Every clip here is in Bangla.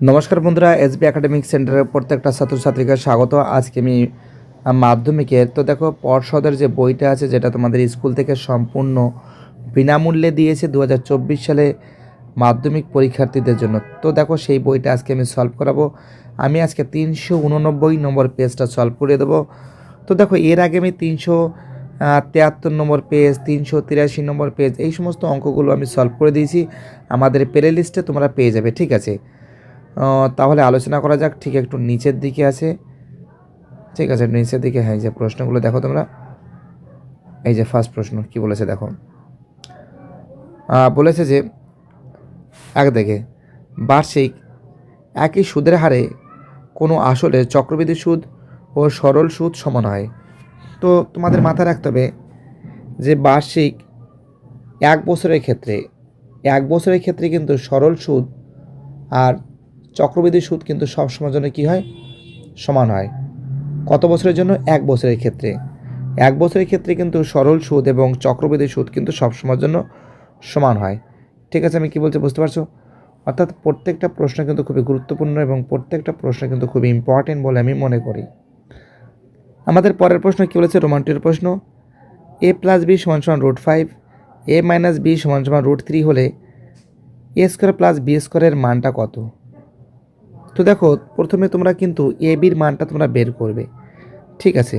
নমস্কার বন্ধুরা এসবি একাডেমিক সেন্টারের প্রত্যেকটা ছাত্রছাত্রীকে স্বাগত। আজকে আমি মাধ্যমিকের তো দেখো, পর্ষদের যে বইটা আছে, যেটা তোমাদের স্কুল থেকে সম্পূর্ণ বিনামূল্যে দিয়েছে দু হাজার চব্বিশ সালে মাধ্যমিক পরীক্ষার্থীদের জন্য। তো দেখো, সেই বইটা আজকে আমি সলভ করাবো। আমি আজকে তিনশো উননব্বই নম্বর পেজটা সলভ করে দেবো। তো দেখো, এর আগে আমি তিনশো তিয়াত্তর নম্বর পেজ তিনশো তিরাশি নম্বর পেজ এই সমস্ত অঙ্কগুলো আমি সলভ করে দিয়েছি। আমাদের প্লে লিস্টে তোমরা পেয়ে যাবে, ঠিক আছে? তাহলে আলোচনা করা যাক, ঠিক একটু নিচের দিকে আছে। ঠিক আছে, নিচের দিকে হ্যাঁ যে প্রশ্নগুলো দেখো তোমরা। এই যে ফার্স্ট প্রশ্ন, কি বলেছে দেখো। বলেছে যে, এক দেখে, বার্ষিক একই সুদের হারে কোনো আসলে চক্রবৃদ্ধি সুদ ও সরল সুদ সমান হয়। তো তোমাদের মাথায় রাখতে হবে যে বার্ষিক এক বছরের ক্ষেত্রে, এক বছরের ক্ষেত্রে কিন্তু সরল সুদ আর চক্রবৃদ্ধি সুদ কিন্তু সব সময়ের জন্য কী হয়? সমান হয়। কত বছরের জন্য? এক বছরের ক্ষেত্রে। এক বছরের ক্ষেত্রে কিন্তু সরল সুদ এবং চক্রবৃদ্ধি সুদ কিন্তু সব সময়ের জন্য সমান হয়। ঠিক আছে, আমি কী বলছি বুঝতে পারছ? অর্থাৎ প্রত্যেকটা প্রশ্ন কিন্তু খুবই গুরুত্বপূর্ণ এবং প্রত্যেকটা প্রশ্ন কিন্তু খুবই ইম্পর্টেন্ট বলে আমি মনে করি। আমাদের পরের প্রশ্ন কী বলেছে? রোমান্টির প্রশ্ন। এ প্লাস বি সমান সমান root five A minus B সমান সমান রুট থ্রি হলে এ স্কোয়ার প্লাস বি স্কোয়ারের মানটা কত? তো দেখো, প্রথমে তোমরা কিন্তু এ বির মানটা তোমরা বের করবে। ঠিক আছে?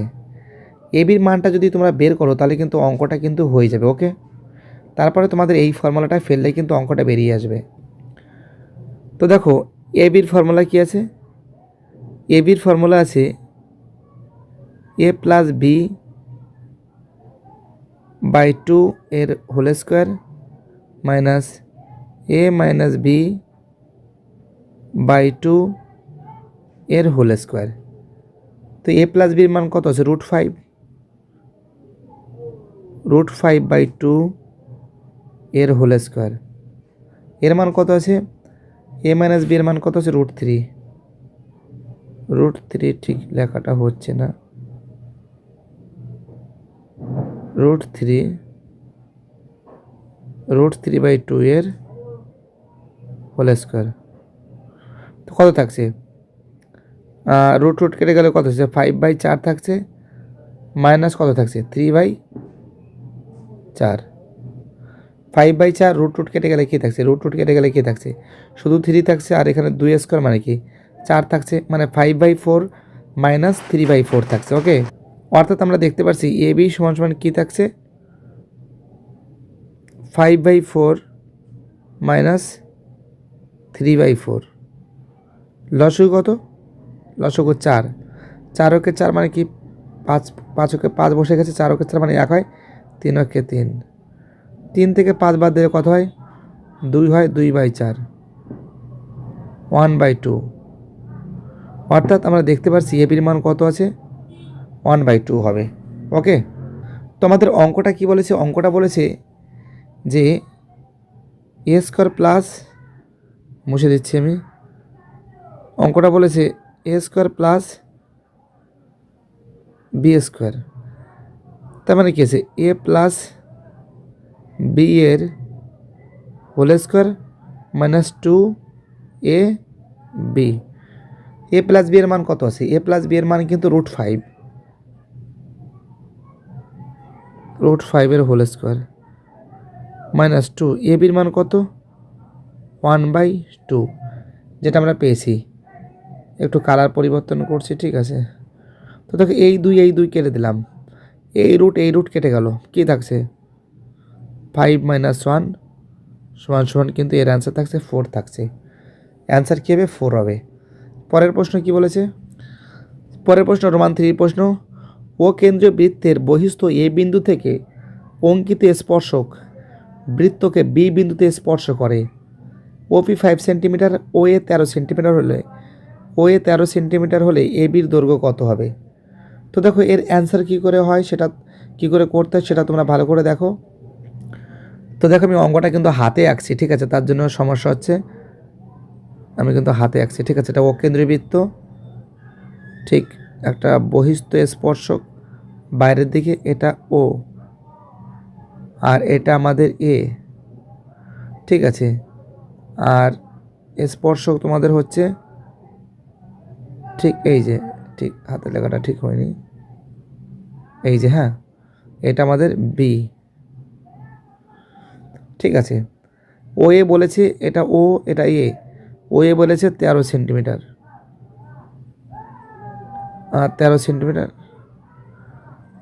এ বির মানটা যদি তোমরা বের করো, তাহলে কিন্তু অঙ্কটা কিন্তু হয়ে যাবে ওকে তারপরে তোমাদের এই ফর্মুলাটা ফেললে কিন্তু অঙ্কটা বেরিয়ে আসবে। তো দেখো এ বির ফর্মুলা কী আছে? এ বির ফর্মুলা আছে A plus B by two এর whole square minus A minus B by two এর হোল স্কোয়ার। তো এ প্লাস বির মান কত আছে? Root five. Root five by two এর হোল স্কোয়ার। এর মান কত আছে? এ মাইনাস বি এর মান কত আছে? Root three. রুট থ্রি ঠিক লেখাটা হচ্ছে না। Root three. Root three by two এর হোল স্কোয়ার। তো কত থাকছে? রুট রুট কেটে গেলে কত হচ্ছে? ফাইভ বাই চার থাকছে। মাইনাস কত থাকছে? থ্রি বাই চার। ফাইভ বাই চার রুট রুট কেটে গেলে কী থাকছে? রুট রুট কেটে গেলে কী থাকছে? শুধু থ্রি থাকছে, আর এখানে দুই স্কোয়ার মানে কি? চার থাকছে মানে five by four minus three by four থাকছে ওকে অর্থাৎ আমরা দেখতে পাচ্ছি এ বি সমান সমান কী থাকছে? Five by four minus three by four Lo Shu কত? লসক চার চার। ওকে চার মানে কি? পাঁচ পাঁচ ওকে পাঁচ বসে গেছে চার ওকে চার মানে এক হয় তিন ওকে তিন। তিন থেকে পাঁচ বাদ দিলে কত হয়? দুই হয় দুই বাই চার। One by two. অর্থাৎ আমরা দেখতে পাচ্ছি এপির মান কত আছে? ওয়ান বাই টু হবে। ওকে? তো আমাদের অঙ্কটা কি বলেছে? অঙ্কটা বলেছে যে এ স্কোয়ার প্লাস, মুছে দিচ্ছি আমি অঙ্কটা বলেছে A square plus B square তার মানে কি আছে? এ প্লাস বি এর whole square minus two A B A plus B এর মান কত আছে? এ প্লাস বি এর মান কিন্তু রুট ফাইভ রুট ফাইভের whole square minus two A বির মান কত? ওয়ান বাই টু যেটা আমরা পেয়েছি। একটু কালার পরিবর্তন করছি, ঠিক আছে? তো দেখো এই দুই এই দুই কেটে দিলাম। এই রুট এই রুট কেটে গেল। কী থাকছে? ফাইভ মাইনাস ওয়ান সমান সমান কিন্তু এর অ্যান্সার থাকছে ফোর থাকছে। অ্যান্সার কী হবে? ফোর হবে। পরের প্রশ্ন কি বলেছে? পরের প্রশ্ন রোমান থ্রির প্রশ্ন। ও কেন্দ্রীয় বৃত্তের বহিস্থ এ বিন্দু থেকে অঙ্কিত স্পর্শক বৃত্তকে বি বিন্দুতে স্পর্শ করে। ওপি ফাইভ সেন্টিমিটার ও এ তেরো সেন্টিমিটার হলে ও এ তেরো সেন্টিমিটার হলে এ বির দৈর্ঘ্য কত হবে? তো দেখো, এর অ্যান্সার কী করে হয়, সেটা কী করে করতে হয়, সেটা তোমরা ভালো করে দেখো। তো দেখো, আমি অঙ্কটা কিন্তু হাতে আঁকছি, ঠিক আছে? তার জন্য সমস্যা হচ্ছে, আমি কিন্তু হাতে আঁকছি, ঠিক আছে? এটা অকেন্দ্রীয় বৃত্ত ঠিক? একটা বহিস্থ স্পর্শক বাইরের দিকে, এটা ও আর এটা আমাদের এ ঠিক আছে? আর স্পর্শক তোমাদের হচ্ছে ঠিক এই যে, ঠিক হাতের লেখাটা ঠিক হয়নি। এই যে হ্যাঁ এটা আমাদের বি ঠিক আছে। ও এ বলেছে এটা ও এটা এ ও এ বলেছে তেরো সেন্টিমিটার। আর তেরো সেন্টিমিটার।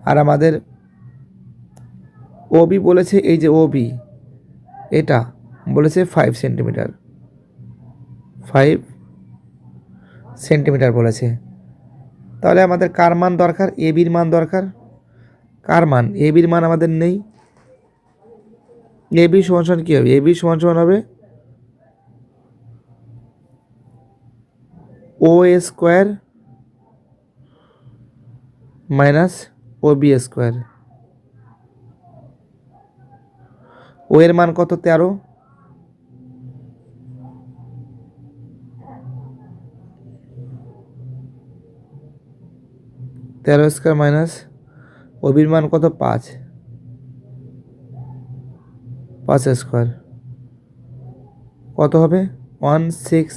আর আমাদের ও বি বলেছে এই যে ও বি এটা বলেছে ফাইভ সেন্টিমিটার। ফাইভ সেন্টিমিটার বলেছে। তাহলে আমাদের কার মান দরকার? এ বির মান দরকার? কার মান? এ বির মান আমাদের নেই। এ বি সমান সমান কী হবে? এ বি সমান সমান হবে ও এ স্কোয়ার মাইনাস ও বি স্কোয়ার। ও এর মান কত? তেরো। তেরো স্কোয়ার মাইনাস ওবির মান কত? পাঁচ। পাঁচ স্কোয়ার। কত হবে? One six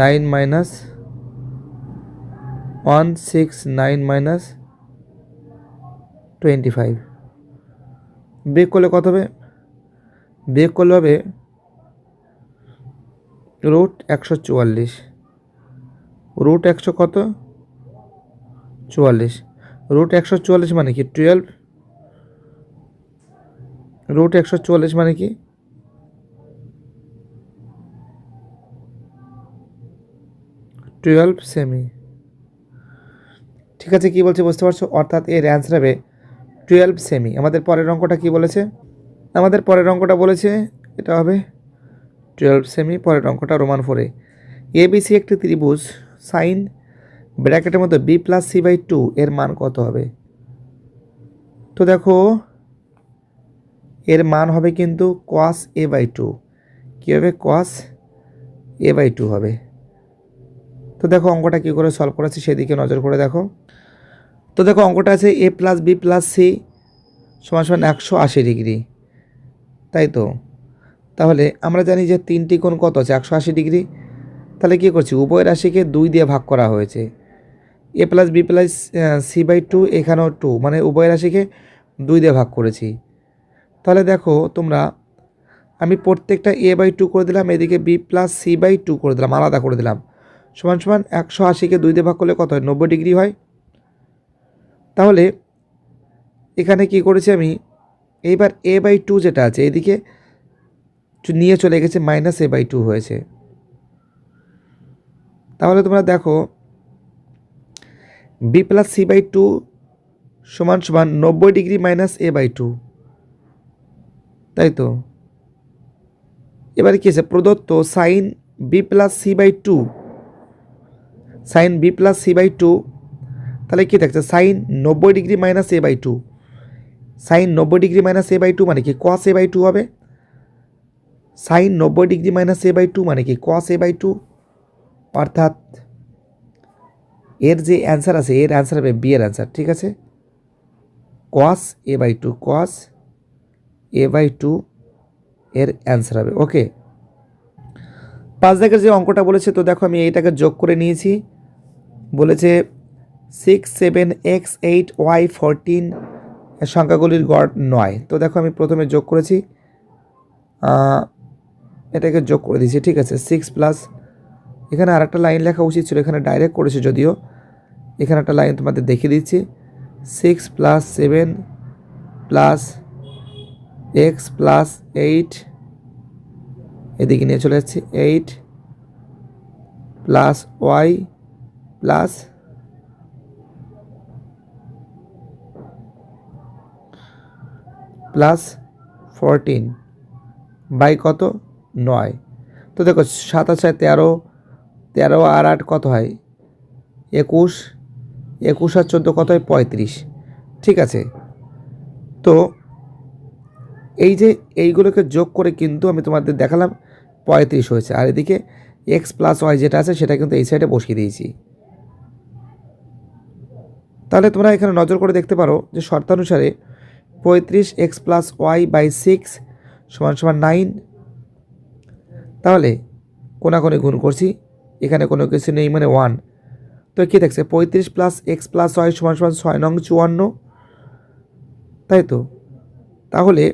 nine minus one six nine minus twenty five. Break করলে কত হবে? ব্রেক করলে হবে রুট একশো চুয়াল্লিশ। রুট একশো কত? চুয়াল্লিশ। রুট একশো চুয়াল্লিশ মানে কি? টুয়েলভ রুট একশো চুয়াল্লিশ মানে কি? টুয়েলভ সেমি ঠিক আছে, কি বলছে বুঝতে পারছ? অর্থাৎ এর অ্যান্সার হবে টুয়েলভ সেমি আমাদের পরের অঙ্কটা কি বলেছে? আমাদের পরের অঙ্কটা বলেছে, এটা হবে টুয়েলভ সেমি পরের অঙ্কটা রোমান ফোরে এবিসি একটি ত্রিভুজ সাইন ব্র্যাকেটের মধ্যে B plus C by two এর মান কত হবে? তো দেখো, এর মান হবে কিন্তু কস এ বাই টু কী হবে কস এ বাই টু হবে? তো দেখো, অঙ্কটা কী করে সলভ করেছি সেদিকে নজর করে দেখো। তো দেখো, অঙ্কটা আছে A plus B plus C সমান সমান একশো আশি ডিগ্রি। তাই তো? তাহলে আমরা জানি যে তিনটি কোণ কত আছে? একশো আশি ডিগ্রি। তাহলে কী করছি? উভয় রাশিকে দুই দিয়ে ভাগ করা হয়েছে। A plus, B plus C by two, এখানেও টু। মানে উভয় রাশিকে দুই দিয়ে ভাগ করেছি। তাহলে দেখো তোমরা, আমি প্রত্যেকটা এ বাই টু করে দিলাম, এদিকে B plus, C by two করে দিলাম, আলাদা করে দিলাম। সমান সমান একশো আশিকে দুই দিয়ে ভাগ করলে কত হয়? নব্বই ডিগ্রি হয়। তাহলে এখানে কি করেছি আমি? এইবার এ বাই টু যেটা আছে, এদিকে নিয়ে চলে গেছে, মাইনাস এ বাই টু হয়েছে। তাহলে তোমরা দেখো B plus C by two সমান সমান নব্বই degree minus A by two তাই তো এবারে কী আছে? প্রদত্ত sine B plus C by two sine B plus C by two তাহলে কী থাকছে? সাইন নব্বই degree minus A by two sine নব্বই degree minus A by two মানে কি? কস এ বাই টু হবে। সাইন নব্বই degree minus A by two মানে কি? কস এ বাই টু অর্থাৎ এর যে অ্যান্সার আছে, এর অ্যান্সার হবে বি এর অ্যান্সার ঠিক আছে? Cos A by two cos A by two এর অ্যান্সার হবে ওকে পাঁচ দাগের যে অঙ্কটা বলেছে, তো দেখো আমি এইটাকে যোগ করে নিয়েছি। বলেছে six seven X eight Y fourteen সংখ্যাগুলির গড় নয়। তো দেখো আমি প্রথমে যোগ করেছি। এটাকে যোগ করে দিয়েছি, ঠিক আছে? সিক্স প্লাস এখানে আর একটা লাইন লেখা উচিত ছিল, এখানে ডাইরেক্ট করেছে যদিও। এখানে একটা লাইন তোমাদের দেখিয়ে দিচ্ছি। Six plus seven plus X plus eight এদিকে নিয়ে চলে যাচ্ছি eight plus Y plus plus fourteen by কত? নয়। তো দেখো সাতাশ আর তেরো তেরো আর আট কত হয়? একুশ। একুশ আর চোদ্দ কত হয়? পঁয়ত্রিশ। ঠিক আছে। তো এই যে এইগুলোকে যোগ করে কিন্তু আমি তোমাদের দেখালাম পঁয়ত্রিশ হয়েছে। আর এদিকে এক্স প্লাস ওয়াই যেটা আছে সেটা কিন্তু এই সাইডে বসিয়ে দিয়েছি। তাহলে তোমরা এখানে নজর করে দেখতে পারো যে শর্তানুসারে পঁয়ত্রিশ X plus Y by six সমান সমান নাইন তাহলে কোনাকোনি গুণ করছি। এখানে কোনো কিছু নেই মানে ওয়ান তো কী দেখছে? পঁয়ত্রিশ প্লাস এক্স প্লাস ওয়াই সমান সমান ছয় নং চুয়ান্ন। তাই তো? তাহলে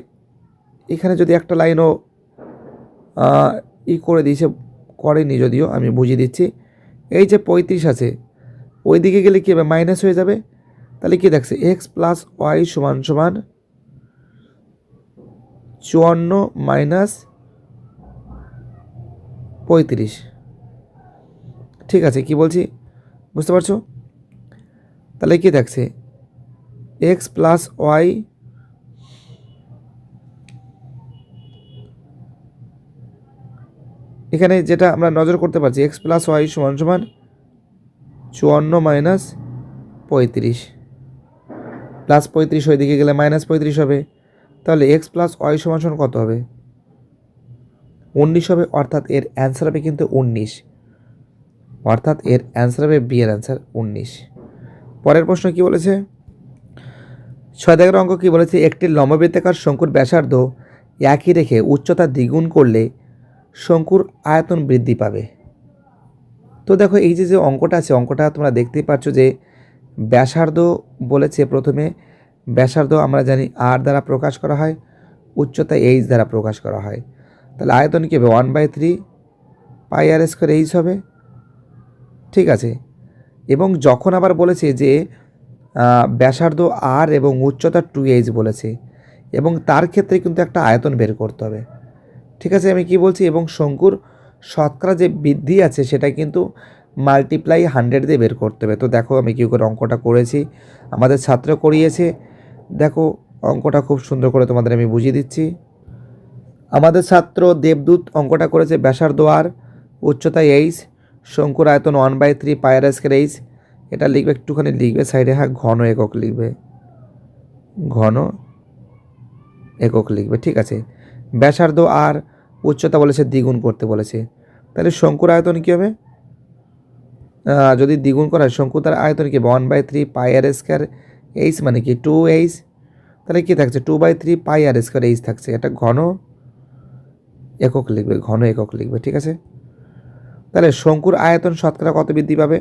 এখানে যদি একটা লাইনও ই করে দিয়েছে করেনি যদিও, আমি বুঝিয়ে দিচ্ছি। এই যে পঁয়ত্রিশ আছে ওই দিকে গেলে কী হবে? মাইনাস হয়ে যাবে। তাহলে কী দেখছে? এক্স প্লাস ওয়াই সমান সমান চুয়ান্ন মাইনাস পঁয়ত্রিশ। ঠিক আছে, কি বলছি? বুঝতে পারছ? তাহলে কি দেখছে? এক্স প্লাস ওয়াই এখানে যেটা আমরা নজর করতে পারছি এক্স প্লাস ওয়াই সমান সমান চুয়ান্ন মাইনাস পঁয়ত্রিশ। প্লাস পঁয়ত্রিশ ওই দিকে গেলে মাইনাস পঁয়ত্রিশ হবে। তাহলে এক্স প্লাস ওয়াই সমান সমান কত হবে? উনিশ হবে, অর্থাৎ এর অ্যান্সার হবে কিন্তু উনিশ। অর্থাৎ এর অ্যান্সার হবে বি এর অ্যান্সার উনিশ। পরের প্রশ্ন কি বলেছে? ছয় দাগের অঙ্ক কি বলেছে? একটি লম্ববৃত্তাকার শঙ্কুর ব্যাসার্ধ একই রেখে উচ্চতা দ্বিগুণ করলে শঙ্কুর আয়তন বৃদ্ধি পাবে। তো দেখো, এই যে যে অঙ্কটা আছে, অঙ্কটা তোমরা দেখতেই পাচ্ছ যে ব্যাসার্ধ বলেছে প্রথমে, ব্যাসার্ধ আমরা জানি আর দ্বারা প্রকাশ করা হয়, উচ্চতা এইচ দ্বারা প্রকাশ করা হয়। তাহলে আয়তন কী হবে? One by three pi R square H হবে। ঠিক আছে। এবং যখন আবার বলেছে যে ব্যাসার্ধ আর এবং উচ্চতা টু এইচ বলেছে, এবং তার ক্ষেত্রে কিন্তু একটা আয়তন বের করতে হবে। ঠিক আছে, আমি কি বলছি? এবং শঙ্কুর শতকরা যে বৃদ্ধি আছে, সেটা কিন্তু মাল্টিপ্লাই হান্ড্রেড দিয়ে বের করতে হবে। তো দেখো, আমি কী করে অঙ্কটা করেছি? আমাদের ছাত্র করিয়েছে। দেখো, অঙ্কটা খুব সুন্দর করে তোমাদের আমি বুঝিয়ে দিচ্ছি। আমাদের ছাত্র দেবদূত অঙ্কটা করেছে ব্যাসার্ধ আর উচ্চতা এইচ শঙ্কুর আয়তন one by three pi r square H এটা লিখবে, একটুখানি লিখবে সাইডে হ্যাঁ ঘন একক লিখবে। ঘন একক লিখবে, ঠিক আছে। ব্যাসার্ধ আর উচ্চতা বলেছে, দ্বিগুণ করতে বলেছে। তাহলে শঙ্কুর আয়তন কী হবে? যদি দ্বিগুণ করা হয়, শঙ্কু তার আয়তন কি one by three pi R square H মানে কি টু এইচ তাহলে কী থাকছে? Two by three pi R square H থাকছে। এটা ঘন একক লিখবে, ঘন একক লিখবে, ঠিক আছে? তাহলে শঙ্কুর আয়তন শতকরা কত বৃদ্ধি পাবে?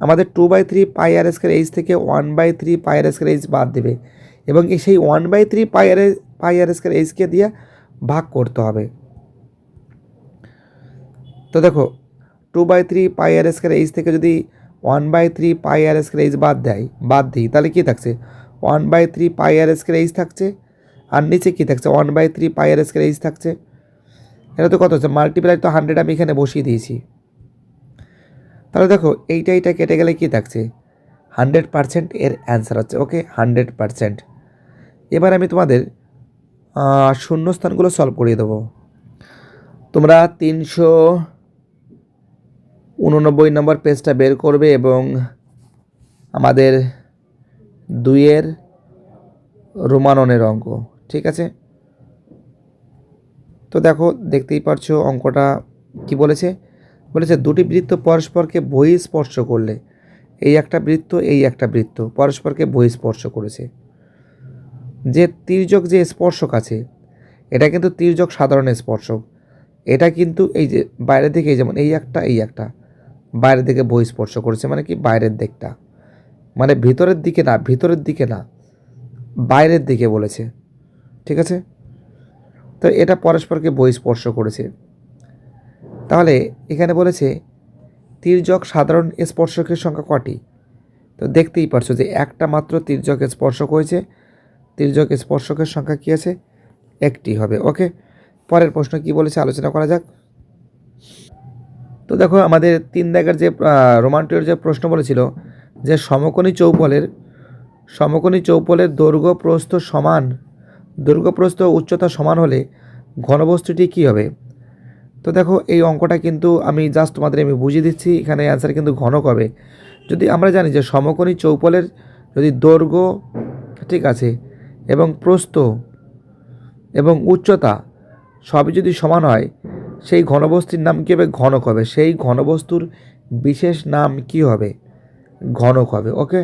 আমাদের two by three pi R square H থেকে one by three pi R square H বাদ দেবে এবং সেই one by three pi R pi R square HK দিয়ে ভাগ করতে হবে। তো দেখো two by three pi R square H থেকে যদি one by three pi R square H বাদ দেয়, বাদ দিই, তাহলে কী থাকছে? One by three pi R square H থাকছে, আর নিচে কী থাকছে? One by three pi R square H থাকছে। এটা তো কত হচ্ছে? মাল্টিপ্লাই তো হান্ড্রেড আমি এখানে বসিয়ে দিয়েছি। তাহলে দেখো, এইটা এইটা কেটে গেলে কী থাকছে? হান্ড্রেড পারসেন্ট এর অ্যান্সার হচ্ছে ওকে হান্ড্রেড পারসেন্ট এবার আমি তোমাদের শূন্যস্থানগুলো সলভ করিয়ে দেবো। তোমরা তিনশো উননব্বই নম্বর পেজটা বের করবে এবং আমাদের দুইয়ের রোমাননের অঙ্ক, ঠিক আছে? তো দেখো, দেখতেই পারছ অঙ্কটা কি বলেছে? বলেছে, দুটি বৃত্ত পরস্পরকে বহিঃস্পর্শ করলে। এই একটা বৃত্ত, এই একটা বৃত্ত পরস্পরকে বহিঃস্পর্শ করেছে। যে তির্যক যে স্পর্শক আছে, এটা কিন্তু তির্যক সাধারণ স্পর্শক। এটা কিন্তু এই যে বাইরের দিকে যেমন এই একটা এই একটা বাইরের দিকে বহিঃস্পর্শ করেছে মানে কি? বাইরের দিকটা। মানে ভিতরের দিকে না, ভিতরের দিকে না, বাইরের দিকে বলেছে। ঠিক আছে? তো এটা পরস্পরকে বহিঃস্পর্শ করেছে। তাহলে এখানে বলেছে, তির্যক সাধারণ স্পর্শকের সংখ্যা কটি? তো দেখতেই পারছ যে একটা মাত্র তির্যক স্পর্শক হয়েছে। তির্যক স্পর্শকের সংখ্যা কী আছে? একটি হবে। ওকে, পরের প্রশ্ন কি বলেছে আলোচনা করা যাক। তো দেখো, আমাদের তিন দাগের যে রোমান্টিকের যে প্রশ্ন বলেছিল যে সমকোণী চৌপলের সমকোণী চৌপলের দৈর্ঘ্য প্রস্থ সমান দৈর্ঘ্য প্রস্থ উচ্চতা সমান হলে ঘনবস্তুটি কী হবে? তো দেখো, এই অঙ্কটা কিন্তু আমি জাস্ট তোমাদের আমি বুঝিয়ে দিচ্ছি, এখানে অ্যান্সার কিন্তু ঘনক হবে যদি আমরা জানি যে সমকোণী চৌপলের যদি দৈর্ঘ্য ঠিক আছে এবং প্রস্থ এবং উচ্চতা সবই যদি সমান হয়, সেই ঘনবস্তুর নাম কী হবে? ঘনক হবে সেই ঘনবস্তুর বিশেষ নাম কি হবে? ঘনক হবে ওকে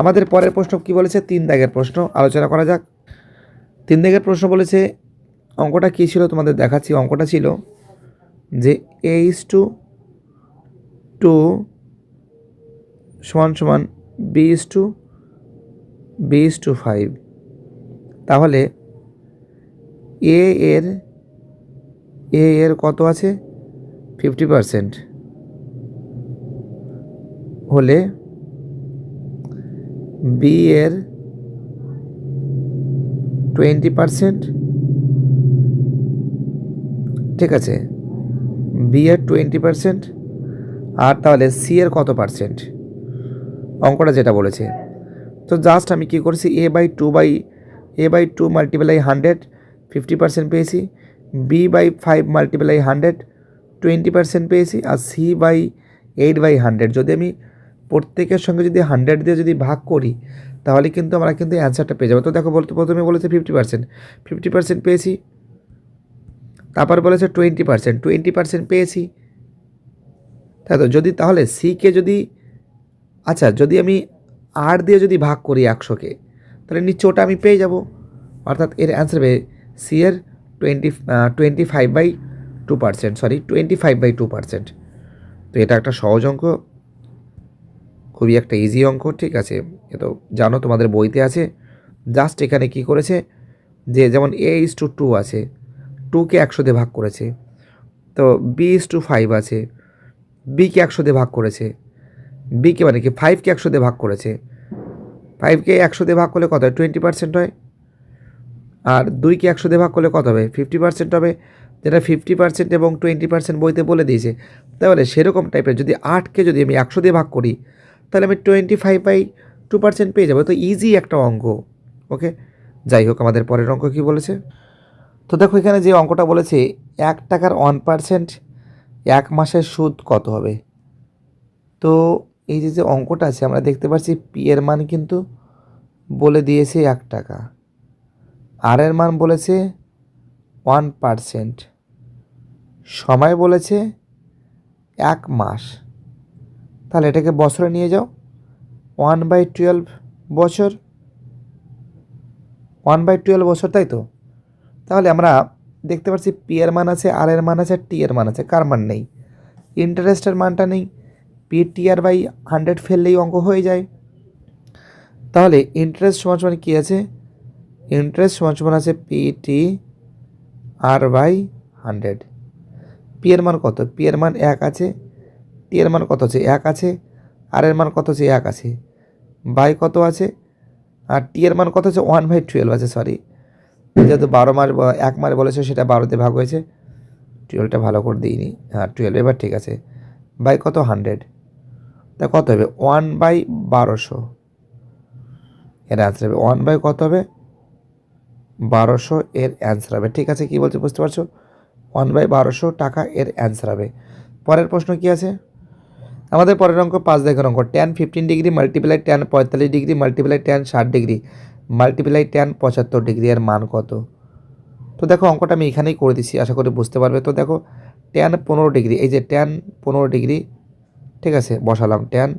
আমাদের পরের প্রশ্ন কি বলেছে? তিন দাগের প্রশ্ন। আলোচনা করা যাক। তিন দাগের প্রশ্ন বলেছে, অঙ্কটা কী ছিল তোমাদের দেখাচ্ছি, অঙ্কটা ছিল যে এ ইস টু টু সমান সমান B two B two five তাহলে এ এর এ এর কত আছে? ফিফটি পারসেন্ট হলে বি এর টোয়েন্টি পারসেন্ট। ঠিক আছে, বি এর টোয়েন্টি পারসেন্ট আর তাহলে সি এর কত পারসেন্ট? অঙ্কটা যেটা বলেছে। তো জাস্ট আমি কী করেছি A by two by A by two multiply hundred fifty percent পেয়েছি B by five multiply hundred twenty percent পেয়েছি, আর C by eight by hundred যদি আমি প্রত্যেকের সঙ্গে যদি হান্ড্রেড দিয়ে যদি ভাগ করি তাহলে কিন্তু আমরা কিন্তু অ্যান্সারটা পেয়ে যাব। তো দেখো, বলতে প্রথমে বলেছে ফিফটি পার্সেন্ট ফিফটি পার্সেন্ট পেয়েছি। তারপর বলেছে টোয়েন্টি পার্সেন্ট টোয়েন্টি পার্সেন্ট পেয়েছি। তাই তো যদি, তাহলে সিকে যদি আচ্ছা যদি আমি আট দিয়ে যদি ভাগ করি একশোকে তাহলে নিচে ওটা আমি পেয়ে যাব। অর্থাৎ এর অ্যান্সার হবে সি এর twenty twenty five by two percent sorry twenty five by two percent তো এটা একটা সহজ অঙ্ক। খুবই একটা ইজি অঙ্ক, ঠিক আছে? এ তো জানো তোমাদের বইতে আছে জাস্ট এখানে কি করেছে? যে যেমন এ ইস টু টু আছে টুকে একশো দিয়ে ভাগ করেছে, তো বি ইস টু ফাইভ আছে বিকে একশো দিয়ে ভাগ করেছে বিকে মানে কি ফাইভকে একশো দিয়ে ভাগ করেছে ফাইভকে একশো দিয়ে ভাগ করলে কত হয়? টোয়েন্টি পার্সেন্ট হয়। আর দুইকে একশো দিয়ে ভাগ করলে কত হবে? ফিফটি পার্সেন্ট হবে। যেটা ফিফটি পার্সেন্ট এবং টোয়েন্টি পার্সেন্ট বইতে বলে দিয়েছে, তাহলে সেরকম টাইপের যদি আটকে যদি আমি একশো দিয়ে ভাগ করি তাহলে আমি twenty five by two percent পেয়ে যাব। তো ইজি একটা অঙ্ক ওকে যাই হোক, আমাদের পরের অঙ্ক কী বলেছে? তো দেখো, এখানে যে অঙ্কটা বলেছে, এক টাকার ওয়ান পার্সেন্ট এক মাসের সুদ কত হবে? তো এই যে যে অঙ্কটা আছে, আমরা দেখতে পাচ্ছি পি এর মান কিন্তু বলে দিয়েছে এক টাকা। আর এর মান বলেছে ওয়ান পার্সেন্ট সময় বলেছে এক মাস। তাহলে এটাকে বছরে নিয়ে যাও। ওয়ান বাই টুয়েলভ বছর। ওয়ান বাই টুয়েলভ বছর, তাই তো? তাহলে আমরা দেখতে পাচ্ছি পি এর মান আছে আর এর মান আছে টি এর মান আছে, কার মান নেই? ইন্টারেস্টের মানটা নেই। P T R by hundred ফেললেই অঙ্ক হয়ে যায়। তাহলে ইন্টারেস্ট সমান সমান কী আছে? ইন্টারেস্ট সমান সমান আছে P T R by hundred P এর মান কত? পি এর মান এক আছে। টি এর মান কত আছে? এক আছে। আর এর মান কত আছে? এক আছে। বাই কত আছে? আর টি এর মান কত আছে? ওয়ান বাই টুয়েলভ আছে সরি যেহেতু বারো মাস এক মাস বলেছে, সেটা বারোতে ভাগ হয়েছে। টুয়েলভটা ভালো করে দিইনি। হ্যাঁ টুয়েলভ এবার ঠিক আছে। বাই কত? হান্ড্রেড। তা কত হবে? ওয়ান বাই বারোশো। এর অ্যান্সার হবে ওয়ান বাই কত হবে? বারোশো এর অ্যান্সার হবে। ঠিক আছে, কী বলছে বুঝতে পারছ? ওয়ান বাই বারোশো টাকা এর অ্যান্সার হবে। পরের প্রশ্ন কি আছে? আমাদের পরের অঙ্ক পাঁচ দেখের অঙ্ক। Tan fifteen degree multiply tan পঁয়তাল্লিশ ডিগ্রি মাল্টিপ্লাই টেন ষাট ডিগ্রি মাল্টিপ্লাই টেন পঁচাত্তর ডিগ্রি এর মান কত? তো দেখো অঙ্কটা আমি এখানেই করে দিচ্ছি আশা করি বুঝতে পারবে। তো দেখো টেন পনেরো ডিগ্রি এই যে টেন পনেরো ডিগ্রি ঠিক আছে, বসালাম টেন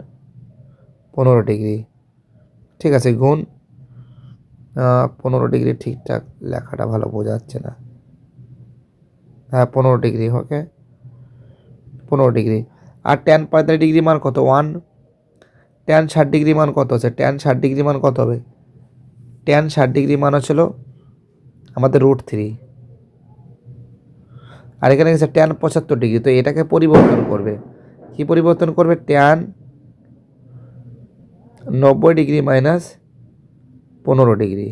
পনেরো ডিগ্রি ঠিক আছে, গুণ পনেরো ডিগ্রি ঠিকঠাক লেখাটা ভালো বোঝা যাচ্ছে না। হ্যাঁ পনেরো ডিগ্রি ওকে পনেরো ডিগ্রি আর টেন পঁয়তাল্লিশ ডিগ্রি মান কত? ওয়ান টেন ষাট ডিগ্রি মান কত আছে? টেন ষাট ডিগ্রি মান কত হবে? টেন ষাট ডিগ্রি মান হচ্ছিল আমাদের রুট থ্রি আর এখানে গেছে টেন পঁচাত্তর ডিগ্রি তো এটাকে পরিবর্তন করবে। কি পরিবর্তন করবে? টেন নব্বই ডিগ্রি মাইনাস পনেরো ডিগ্রি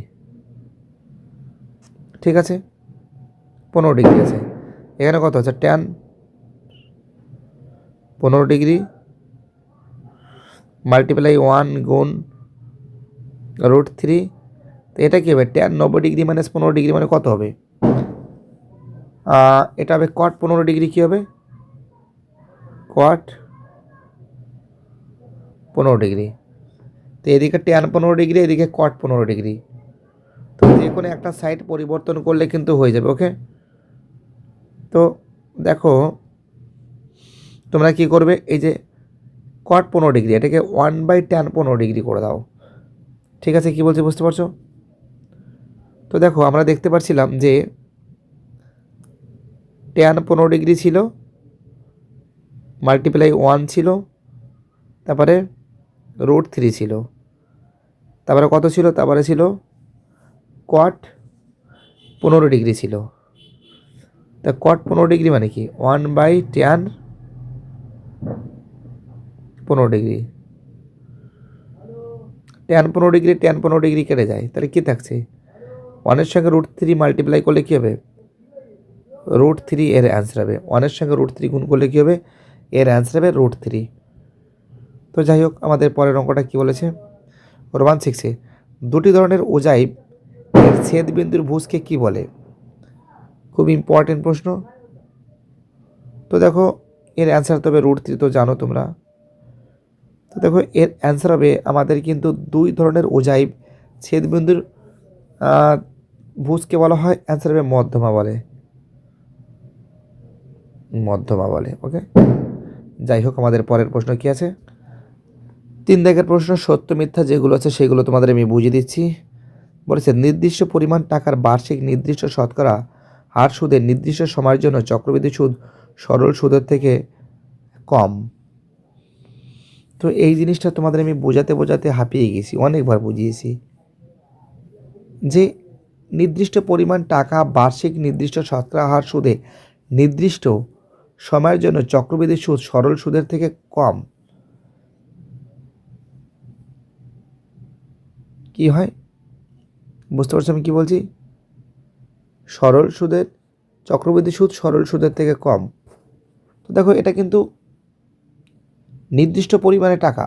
ঠিক আছে? পনেরো ডিগ্রি আছে। এখানে কত আছে? টেন পনেরো ডিগ্রি মাল্টিপ্লাই ওয়ান গুণ রুট থ্রি তো এটা কী হবে? টেন নব্বই ডিগ্রি মাইনাস পনেরো ডিগ্রি মানে কত হবে? এটা হবে কট পনেরো ডিগ্রি কী হবে? কট পনেরো ডিগ্রি। তো এদিকে টেন পনেরো ডিগ্রি, এদিকে কট পনেরো ডিগ্রি। তো যে কোনো একটা সাইড পরিবর্তন করলে কিন্তু হয়ে যাবে ওকে তো দেখো তোমরা কি করবে? এই যে কট পনেরো ডিগ্রি এটাকে ওয়ান বাই টেন পনেরো ডিগ্রি করে দাও। ঠিক আছে? কি বলছি বুঝতে পারছ? তো দেখো, আমরা দেখতে পাচ্ছিলাম যে টেন পনেরো ডিগ্রি ছিল মাল্টিপ্লাই ওয়ান ছিল, তারপরে রুট থ্রি ছিল। তারপরে কত ছিল? তারপরে ছিল কট পনেরো ডিগ্রি ছিল। তা কট পনেরো ডিগ্রি মানে কি? ওয়ান বাই টেন পনেরো ডিগ্রি। টেন পনেরো ডিগ্রি টেন পনেরো ডিগ্রি কেটে যায়। তাহলে কী থাকছে? ওয়ানের সঙ্গে রুট থ্রি মাল্টিপ্লাই করলে কী হবে? রুট থ্রি এর অ্যান্সার হবে। ওয়ানের সঙ্গে রুট থ্রি গুণ করলে কী হবে? এর অ্যান্সার হবে রুট থ্রি তো যাই হোক, আমাদের পরের অঙ্কটা কী বলেছে? রোমান সিক্সে দুটি ধরনের ওজাইব এর ছেদ বিন্দুর ভুজকে কী বলে? খুব ইম্পর্টেন্ট প্রশ্ন। তো দেখো, এর অ্যান্সার তবে রুট থ্রি তো জানো তোমরা। তো দেখো, এর অ্যান্সার হবে আমাদের কিন্তু দুই ধরনের ওজাইব। ছেদবিন্দুর ভুজকে বলা হয় অ্যান্সার হবে মধ্যমা বলে। মধ্যমা বলে ওকে যাই হোক, আমাদের পরের প্রশ্ন কি আছে? তিন দাগের প্রশ্ন, সত্য, মিথ্যা যেগুলো আছে, সেগুলো তোমাদের আমি বুঝিয়ে দিচ্ছি। বলেছে, নির্দিষ্ট পরিমাণ টাকার বার্ষিক নির্দিষ্ট শতকরা হার সুদের নির্দিষ্ট সময়ের জন্য চক্রবৃদ্ধি সুদ সরল সুদের থেকে কম। তো এই জিনিসটা তোমাদের আমি বোঝাতে বোঝাতে হাঁপিয়ে গেছি, অনেকবার বুঝিয়েছি। যে নির্দিষ্ট পরিমাণ টাকা বার্ষিক নির্দিষ্ট শতকরা হার সুদে নির্দিষ্ট সময়ের জন্য চক্রবৃদ্ধি সুদ সরল সুদের থেকে কম। কি হয়? বুঝতে পারছ আমি কী বলছি? সরল সুদের, চক্রবৃদ্ধি সুদ সরল সুদের থেকে কম। তো দেখো এটা কিন্তু নির্দিষ্ট পরিমাণে টাকা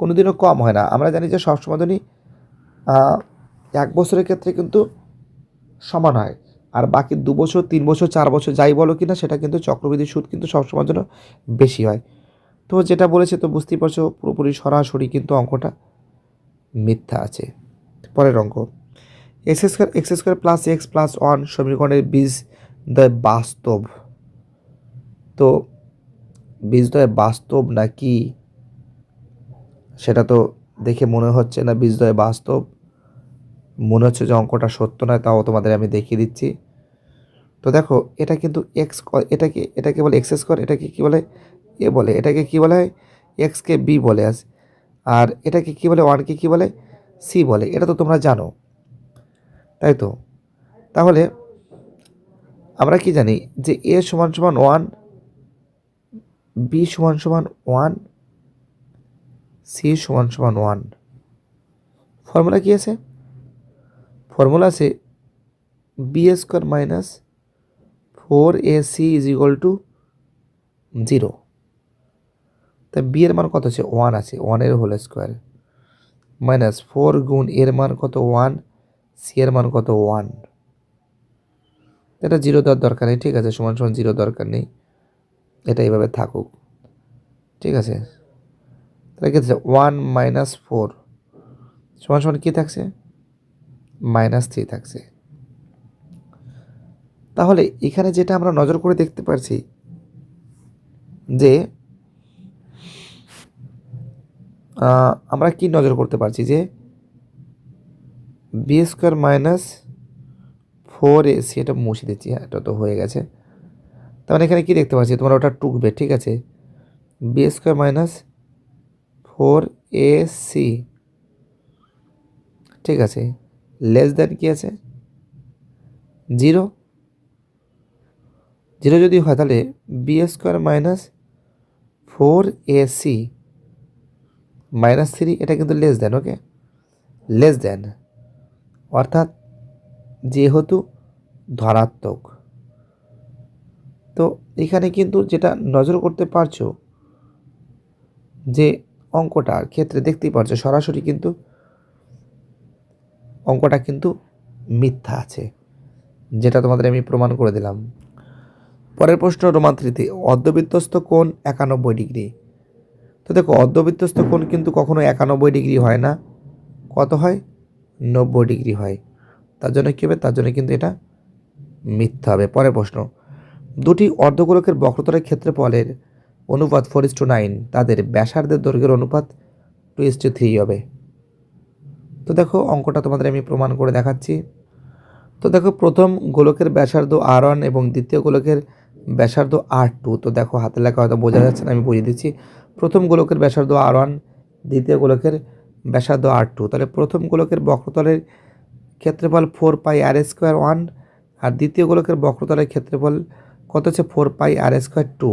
কোনোদিনও কম হয় না। আমরা জানি যে সবসময় ধরুন এক বছরের ক্ষেত্রে কিন্তু সমান হয়। আর বাকি দু বছর, তিন বছর, চার বছর যাই বলো কি না সেটা কিন্তু চক্রবৃদ্ধি সুদ কিন্তু সবসময়ের জন্য বেশি হয়। তো যেটা বলেছে, তো বুঝতেই পারছ, পুরোপুরি সরাসরি কিন্তু অঙ্কটা মিথ্যা আছে। পরের অঙ্ক। X square X square plus X plus one সমীকরণের বীজ দ্বয় বাস্তব। তো বীজদ্বয় বাস্তব নাকি? সেটা তো দেখে মনে হচ্ছে না বীজদ্বয় বাস্তব। মনে হচ্ছে যে অঙ্কটা সত্য নয়, তাও তোমাদের আমি দেখিয়ে দিচ্ছি। তো দেখো, এটা কিন্তু এক্স এটাকে এটাকে বলে এক্স স্কোয়ার এটাকে কী বলে এ বলে, এটাকে কী বলে এক্সকে বি বলে আস আর এটাকে কী বলে ওয়ানকে কী বলে সি বলে, এটা তো তোমরা জানো। তাই তো? তাহলে আমরা কি জানি যে এ সমান সমান ওয়ান বি সমান সমান ওয়ান সি সমান সমান ওয়ান ফর্মুলা কি আছে? ফর্মুলা আছে B square minus four A C is equal to zero তা বি এর মান কত আছে? ওয়ান আছে। ওয়ানের হোল স্কোয়ার মাইনাস ফোর গুণ এর মান কত? ওয়ান সি এর মান কত? ওয়ান এটা জিরো দেওয়ার দরকার নেই। ঠিক আছে, সমান সমান জিরো দরকার নেই। এটা এইভাবে থাকুক। ঠিক আছে? তাহলে কি আছে ওয়ান মাইনাস ফোর। সমান সমান কী থাকছে? মাইনাস থ্রি থাকছে। তাহলে এখানে যেটা আমরা নজর করে দেখতে পারছি যে আমরা কি নজর করতে পারছি যে, B square minus four A C এটা মুছে দিচ্ছি হ্যাঁ এটা তো হয়ে গেছে। তার মানে এখানে কী দেখতে পাচ্ছি? তোমার ওটা টুকবে, ঠিক আছে? B square minus four A C ঠিক আছে? লেস দ্যান কি আছে? জিরো জিরো যদি হয় তাহলে B square minus four A C minus three এটা কিন্তু লেস দেন ওকে লেস দেন অর্থাৎ যেহেতু ধনাত্মক। তো এখানে কিন্তু যেটা নজর করতে পারছ, যে অঙ্কটার ক্ষেত্রে দেখতেই পারছ সরাসরি কিন্তু অঙ্কটা কিন্তু মিথ্যা আছে, যেটা তোমাদের আমি প্রমাণ করে দিলাম। পরের প্রশ্ন রোমান থ্রিতে অর্ধবৃত্তস্থ কোণ একানব্বই ডিগ্রি। তো দেখো অর্ধবৃত্তস্থ কোণ কিন্তু কখনো একানব্বই ডিগ্রি হয় না। কত হয়? নব্বই ডিগ্রি হয়। তার জন্য কী হবে? তার জন্য কিন্তু এটা মিথ্যা হবে। পরের প্রশ্ন দুটি অর্ধগোলকের বক্রতলের ক্ষেত্রফলের অনুপাত ফোর ইস টু নাইন তাদের ব্যাসার্ধের দৈর্ঘ্যের অনুপাত টু ইস টু থ্রি হবে। তো দেখো অঙ্কটা তোমাদের আমি প্রমাণ করে দেখাচ্ছি। তো দেখো প্রথম গোলকের ব্যাসার্ধ আর ওয়ান এবং দ্বিতীয় গোলকের ব্যাসার্ধ আর টু তো দেখো হাতে লেখা হয়তো বোঝা যাচ্ছে না, আমি বুঝিয়ে দিচ্ছি। প্রথম গোলকের ব্যাসার্ধ আর ওয়ান দ্বিতীয় গোলকের ব্যাসার্ধ আর টু তাহলে প্রথম গোলকের বক্রতলের ক্ষেত্রফল four pi R square one আর দ্বিতীয় গোলকের বক্রতলের ক্ষেত্রফল কত হচ্ছে four pi R square two?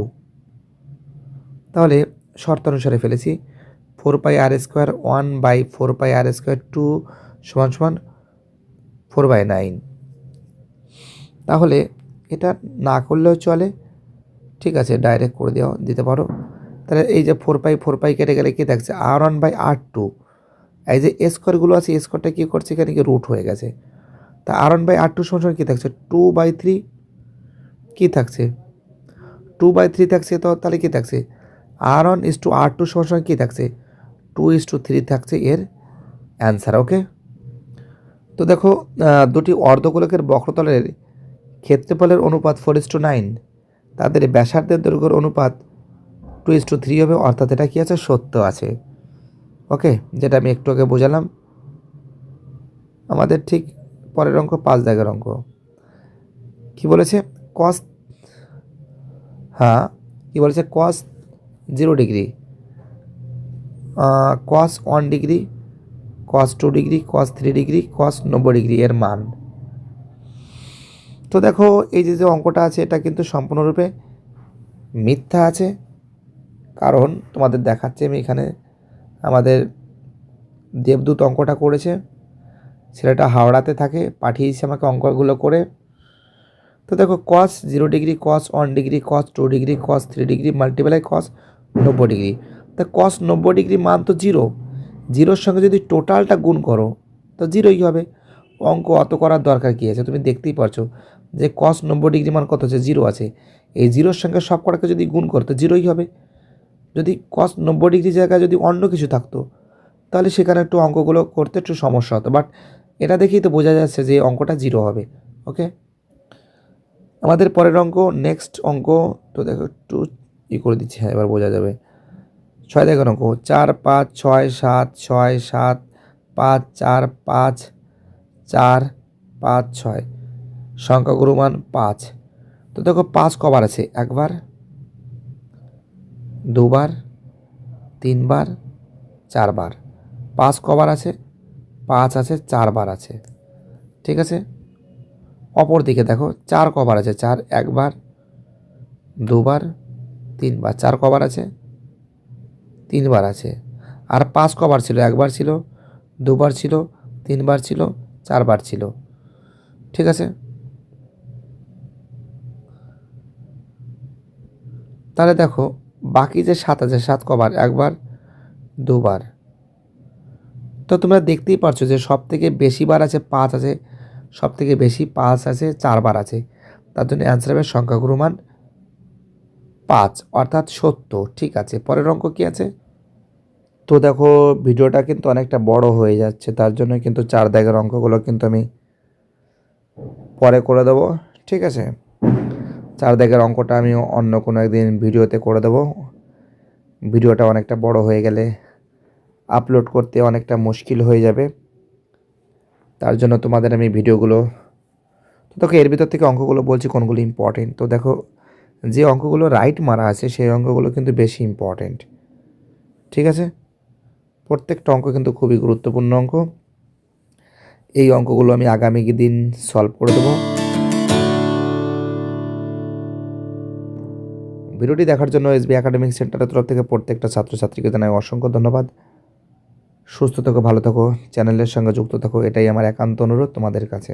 তাহলে শর্ত অনুসারে ফেলেছি। Four pi R square one by four pi R square two সমান সমান ফোর বাই নাইন। তাহলে এটা না করলেও চলে। ঠিক আছে, ডাইরেক্ট করে দেওয়া দিতে পারো। তাহলে এই যে ফোর পাই ফোর পাই কেটে গেলে কী থাকছে? R one by R two. এই যে স্কোয়ারগুলো আছে স্কোয়ারটা কী করছে? এখানে কি রুট হয়ে গেছে। তা R one by R two সমান কী থাকছে? টু বাই থ্রি কী থাকছে? টু বাই থ্রি থাকছে তো, তাহলে কী থাকছে? R one is two R two সমান কী থাকছে? টু ইস টু থ্রি থাকছে এর অ্যান্সার ওকে তো দেখো দুটি অর্ধগোলকের বক্রতলের ক্ষেত্রফলের অনুপাত ফোর ইস টু নাইন তাদের ব্যাসার্ধের দৈর্ঘ্যের অনুপাত টু ইস টু থ্রি হবে, অর্থাৎ এটা কী আছে? সত্য আছে। ওকে যেটা আমি একটু আগে বোঝালাম। আমাদের ঠিক পরের অঙ্ক পাঁচ দাগের অঙ্ক। কি বলেছে? কস হ্যাঁ কি বলেছে? Cos zero degree cos one degree cos two degree cos three degree cos নব্বই ডিগ্রি এর মান। তো দেখো, এই যে যে অঙ্কটা আছে, এটা কিন্তু সম্পূর্ণরূপে মিথ্যা আছে। কারণ তোমাদের দেখাচ্ছে আমি এখানে আমাদের দেবদূত অঙ্কটা করেছে। ছেলেটা হাওড়াতে থাকে, পাঠিয়েছে আমাকে অঙ্কগুলো করে। তো দেখো cos zero degree cos one degree cos two degree cos three degree multiply cos নব্বই ডিগ্রি তা কস নব্বই ডিগ্রি মান তো জিরো জিরোর সঙ্গে যদি টোটালটা গুণ করো, তো জিরোই হবে? অঙ্ক অত করার দরকার কী আছে? তুমি দেখতেই পারছ যে কস নব্বই ডিগ্রি মান কত আছে? জিরো আছে। এই জিরোর সঙ্গে সব কটাকে যদি গুণ করতো জিরোই হবে? যদি কস নব্বই ডিগ্রি জায়গায় যদি অন্য কিছু থাকতো, তাহলে সেখানে একটু অঙ্কগুলো করতে একটু সমস্যা হতো। বাট এটা দেখেই তো বোঝা যাচ্ছে যে অঙ্কটা জিরো হবে। ওকে আমাদের পরের অঙ্ক নেক্সট অঙ্ক, তো দেখো একটু ই করে দিচ্ছি হ্যাঁ এবার বোঝা যাবে। ছয় দেখেন অঙ্ক চার, পাঁচ, ছয়, সাত ছয়, সাত, পাঁচ, চার পাঁচ চার, পাঁচ, ছয়। সংখ্যাগুরু মান পাঁচ। তো দেখো পাঁচ কবার আছে, একবার, দুবার, তিনবার, চারবার। পাঁচ কবার আছে, পাঁচ আছে, চারবার আছে। ঠিক আছে? অপর দিকে দেখো, চার কবার আছে, চার একবার, দুবার, তিনবার, চার কবার আছে, তিনবার আছে। আর পাঁচ কবার ছিল, একবার ছিল, দুবার ছিল, তিনবার ছিল, চারবার ছিল। ঠিক আছে? তাহলে দেখো, বাকি যে সাত আছে, সাত কবার একবার, দুবার। তো তোমরা দেখতেই পারছ যে সব থেকে বেশি বার আছে, পাঁচ আছে সব থেকে বেশি পাঁচ আছে, চারবার আছে। তার জন্য অ্যান্সার হবে সংখ্যাগুরু মান পাঁচ, অর্থাৎ সত্তর। ঠিক আছে, পরের অঙ্ক কী আছে? তো দেখো, ভিডিওটা কিন্তু অনেকটা বড় হয়ে যাচ্ছে, তার জন্য কিন্তু চার দাগের অঙ্কগুলো কিন্তু আমি পরে করে দেবো। ঠিক আছে চার দাগের অঙ্কটা আমি অন্য কোনো একদিন ভিডিওতে করে দেবো। ভিডিওটা অনেকটা বড় হয়ে গেলে আপলোড করতে অনেকটা মুশকিল হয়ে যাবে। তার জন্য তোমাদের আমি ভিডিওগুলো, তো দেখো এর ভিতর থেকে অঙ্কগুলো বলছি কোনগুলো ইম্পর্টেন্ট তো দেখো, যে অঙ্কগুলো রাইট মারা আছে, সেই অঙ্কগুলো কিন্তু বেশি ইম্পর্টেন্ট ঠিক আছে? প্রত্যেকটা অঙ্ক কিন্তু খুবই গুরুত্বপূর্ণ অঙ্ক। এই অঙ্কগুলো আমি আগামী দিন সলভ করে দেবো। ভিডিওটি দেখার জন্য এসবি একাডেমিক সেন্টারের তরফ থেকে প্রত্যেকটা ছাত্রছাত্রীকে জানাই অসংখ্য ধন্যবাদ। সুস্থ থাকো ভালো থাকো চ্যানেলের সঙ্গে যুক্ত থাকো এটাই আমার একান্ত অনুরোধ তোমাদের কাছে।